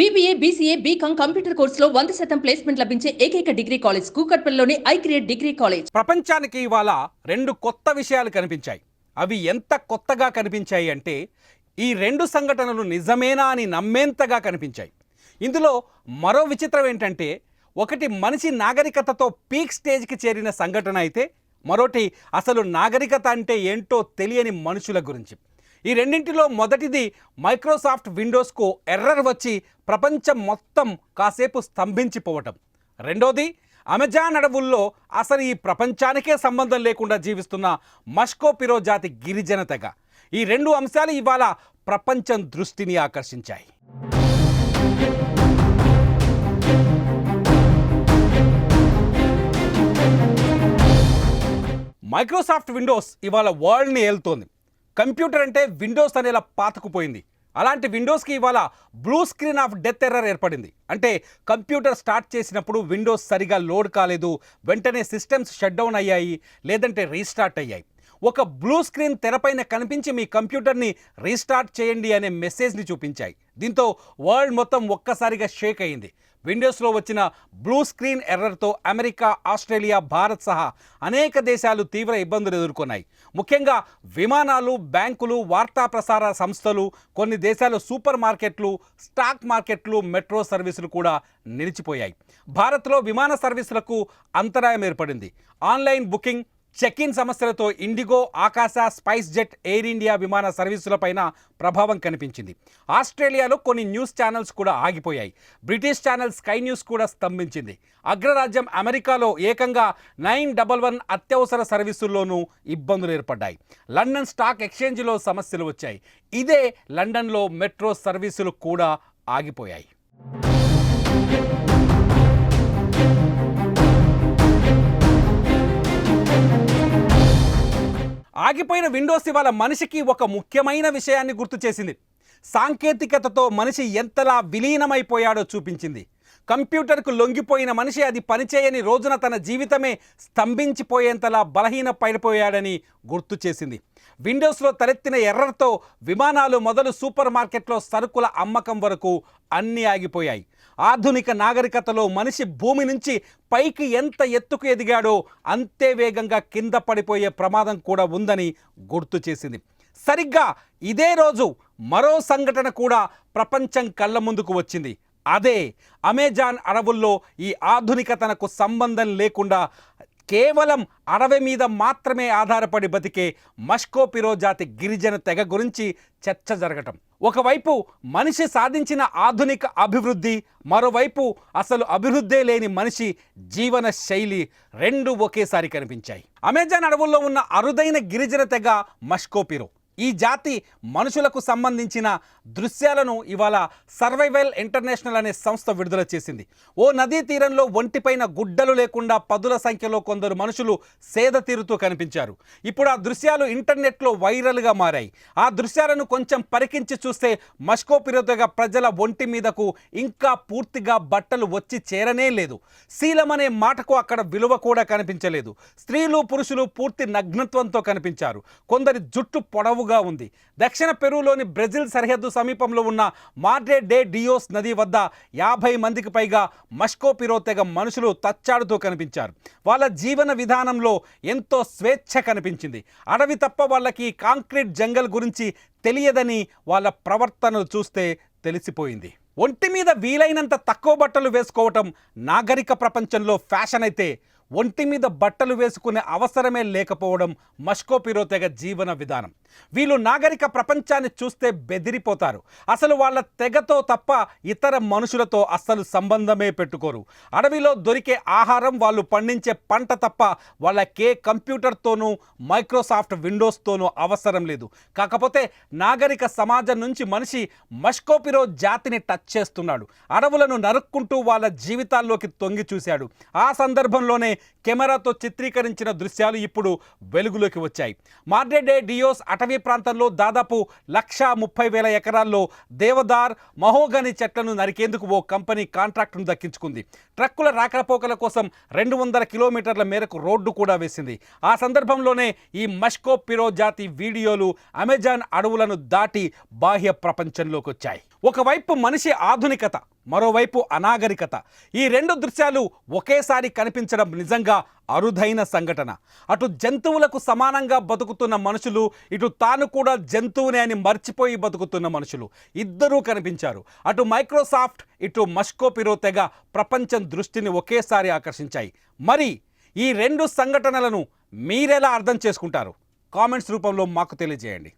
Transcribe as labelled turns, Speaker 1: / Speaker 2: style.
Speaker 1: BBA BCA BCom computer కోర్సులో వంద శాతం ప్లేస్మెంట్ లభించే ఏకైక డిగ్రీ కాలేజ్ కూకట్పల్లిలోని ఐ క్రియేట్ డిగ్రీ కాలేజ్
Speaker 2: ప్రపంచానికి ఇవాళ రెండు కొత్త విషయాలు కనిపించాయి. అవి ఎంత కొత్తగా కనిపించాయి అంటే ఈ రెండు సంఘటనలు నిజమేనా అని నమ్మేంతగా కనిపించాయి. ఇందులో మరో విచిత్రం ఏంటంటే ఒకటి మనిషి నాగరికతతో పీక్ స్టేజ్కి చేరిన సంఘటన అయితే మరోటి అసలు నాగరికత అంటే ఏంటో తెలియని మనుషుల గురించి. ఈ రెండింటిలో మొదటిది మైక్రోసాఫ్ట్ విండోస్కు ఎర్రర్ వచ్చి ప్రపంచం మొత్తం కాసేపు స్తంభించిపోవటం. రెండోది అమెజాన్ అడవుల్లో అసలు ఈ ప్రపంచానికే సంబంధం లేకుండా జీవిస్తున్న మష్కో పిరో జాతి గిరిజన తెగ. ఈ రెండు అంశాలు ఇవాళ ప్రపంచం దృష్టిని ఆకర్షించాయి. మైక్రోసాఫ్ట్ విండోస్ ఇవాళ వరల్డ్ని ఏలుతోంది. కంప్యూటర్ అంటే విండోస్ అనేలా పాతకుపోయింది అలాంటి విండోస్కి ఇవాళ blue screen of death error ఏర్పడింది. అంటే కంప్యూటర్ స్టార్ట్ చేసినప్పుడు విండోస్ సరిగా లోడ్ కాలేదు వెంటనే సిస్టమ్స్ షట్ డౌన్ అయ్యాయి లేదంటే రీస్టార్ట్ అయ్యాయి. ఒక బ్లూ స్క్రీన్ తెరపైన కనిపించి మీ కంప్యూటర్ని రీస్టార్ట్ చేయండి అనే మెసేజ్ని చూపించాయి. దీంతో వరల్డ్ మొత్తం ఒక్కసారిగా షేక్ అయింది. విండోస్లో వచ్చిన బ్లూ స్క్రీన్ ఎర్రర్తో అమెరికా ఆస్ట్రేలియా భారత్ సహా అనేక దేశాలు తీవ్ర ఇబ్బందులు ఎదుర్కొన్నాయి. ముఖ్యంగా విమానాలు బ్యాంకులు వార్తా ప్రసార సంస్థలు కొన్ని దేశాలు సూపర్ మార్కెట్లు స్టాక్ మార్కెట్లు మెట్రో సర్వీసులు కూడా నిలిచిపోయాయి. భారత్లో విమాన సర్వీసులకు అంతరాయం ఏర్పడింది. ఆన్లైన్ బుకింగ్ చెక్ ఇన్ సమస్యలతో ఇండిగో ఆకాశ స్పైస్ జెట్ ఎయిర్ ఇండియా విమాన సర్వీసులపైన ప్రభావం కనిపించింది. ఆస్ట్రేలియాలో కొన్ని న్యూస్ ఛానల్స్ కూడా ఆగిపోయాయి. బ్రిటిష్ ఛానల్ స్కై న్యూస్ కూడా స్తంభించింది. అగ్రరాజ్యం అమెరికాలో ఏకంగా నైన్ డబల్ వన్ అత్యవసర సర్వీసుల్లోనూ ఇబ్బందులు ఏర్పడ్డాయి. లండన్ స్టాక్ ఎక్స్చేంజ్లో సమస్యలు వచ్చాయి. ఇదే లండన్లో మెట్రో సర్వీసులు కూడా ఆగిపోయాయి. ఆగిపోయిన విండోస్ ఇవాళ మనిషికి ఒక ముఖ్యమైన విషయాన్ని గుర్తు చేసింది. సాంకేతికతతో మనిషి ఎంతలా విలీనమైపోయాడో చూపించింది. కంప్యూటర్కు లొంగిపోయిన మనిషి అది పనిచేయని రోజున తన జీవితమే స్తంభించిపోయేంతలా బలహీన పడిపోయాడని గుర్తు చేసింది. విండోస్లో తలెత్తిన ఎర్రర్తో విమానాలు మొదలు సూపర్ మార్కెట్లో సరుకుల అమ్మకం వరకు అన్నీ ఆగిపోయాయి. ఆధునిక నాగరికతలో మనిషి భూమి నుంచి పైకి ఎంత ఎత్తుకు ఎదిగాడో అంతే వేగంగా కింద పడిపోయే ప్రమాదం కూడా ఉందని గుర్తు చేసింది. సరిగ్గా ఇదే రోజు మరో సంఘటన కూడా ప్రపంచం కళ్ళ ముందుకు వచ్చింది. అదే అమెజాన్ అడవుల్లో ఈ ఆధునికతనకు సంబంధం లేకుండా కేవలం అడవి మీద మాత్రమే ఆధారపడి బతికే మష్కో పిరో జాతి గిరిజన తెగ గురించి చర్చ జరగటం. ఒకవైపు మనిషి సాధించిన ఆధునిక అభివృద్ధి మరోవైపు అసలు అభివృద్ధే లేని మనిషి జీవన శైలి రెండు ఒకేసారి కనిపించాయి. అమెజాన్ అడవుల్లో ఉన్న అరుదైన గిరిజన తెగ మష్కోపిరో ఈ జాతి మనుషులకు సంబంధించిన దృశ్యాలను ఇవాళ సర్వైవల్ ఇంటర్నేషనల్ అనే సంస్థ విడుదల చేసింది. ఓ నదీ తీరంలో ఒంటిపైన గుడ్డలు లేకుండా పదుల సంఖ్యలో కొందరు మనుషులు సేద తీరుతూ కనిపించారు. ఇప్పుడు ఆ దృశ్యాలు ఇంటర్నెట్లో వైరల్గా మారాయి. ఆ దృశ్యాలను కొంచెం పరికించి చూస్తే మష్కో పిరోతగా ప్రజల ఒంటి మీదకు ఇంకా పూర్తిగా బట్టలు వచ్చి చేరనే లేదు. శీలం అనే మాటకు అక్కడ విలువ కూడా కనిపించలేదు. స్త్రీలు పురుషులు పూర్తి నగ్నత్వంతో కనిపించారు. కొందరి జుట్టు పొడవుగా ఉంది. దక్షిణ పెరువులోని బ్రెజిల్ సరిహద్దు సమీపంలో ఉన్న మాడ్రే డే డియోస్ నది వద్ద యాభై మందికి పైగా మష్కో పిరో తెగ మనుషులు తచ్చాడుతూ కనిపించారు. వాళ్ళ జీవన విధానంలో ఎంతో స్వేచ్ఛ కనిపించింది. అడవి తప్ప వాళ్ళకి కాంక్రీట్ జంగల్ గురించి తెలియదని వాళ్ళ ప్రవర్తనలు చూస్తే తెలిసిపోయింది. ఒంటి మీద వీలైనంత తక్కువ బట్టలు వేసుకోవటం నాగరిక ప్రపంచంలో ఫ్యాషన్ అయితే ఒంటి మీద బట్టలు వేసుకునే అవసరమే లేకపోవడం మష్కోపిరో తెగ జీవన విధానం. వీళ్ళు నాగరిక ప్రపంచాన్ని చూస్తే బెదిరిపోతారు. అసలు వాళ్ళ తెగతో తప్ప ఇతర మనుషులతో అస్సలు సంబంధమే పెట్టుకోరు. అడవిలో దొరికే ఆహారం వాళ్ళు పండించే పంట తప్ప వాళ్ళకే కంప్యూటర్తోనూ మైక్రోసాఫ్ట్ విండోస్తోనూ అవసరం లేదు. కాకపోతే నాగరిక సమాజం నుంచి మనిషి మష్కోపిరో జాతిని టచ్ చేస్తున్నాడు. అడవులను నరుక్కుంటూ వాళ్ళ జీవితాల్లోకి తొంగి చూశాడు. ఆ సందర్భంలోనే కెమెరాతో చిత్రీకరించిన దృశ్యాలు ఇప్పుడు వెలుగులోకి వచ్చాయి. మార్డెడే డియోస్ అటవీ ప్రాంతంలో దాదాపు లక్షా ముప్పై వేల ఎకరాల్లో దేవదార్ మహోగని చెట్లను నరికేందుకు ఓ కంపెనీ కాంట్రాక్టును దక్కించుకుంది. ట్రక్కుల రాకపోకల కోసం రెండు వందల కిలోమీటర్ల మేరకు రోడ్డు కూడా వేసింది. ఆ సందర్భంలోనే ఈ మష్కో పిరో జాతి వీడియోలు అమెజాన్ అడవులను దాటి బాహ్య ప్రపంచంలోకి వచ్చాయి. ఒకవైపు మనిషి ఆధునికత మరోవైపు అనాగరికత. ఈ రెండు దృశ్యాలు ఒకేసారి కనిపించడం నిజంగా అరుదైన సంఘటన. అటు జంతువులకు సమానంగా బతుకుతున్న మనుషులు ఇటు తాను కూడా జంతువునే అని మర్చిపోయి బతుకుతున్న మనుషులు ఇద్దరూ కనిపించారు. అటు మైక్రోసాఫ్ట్ ఇటు మస్కోపిరో తెగ ప్రపంచం దృష్టిని ఒకేసారి ఆకర్షించాయి. మరి ఈ రెండు సంఘటనలను మీరెలా అర్థం చేసుకుంటారు? కామెంట్స్ రూపంలో మాకు తెలియజేయండి.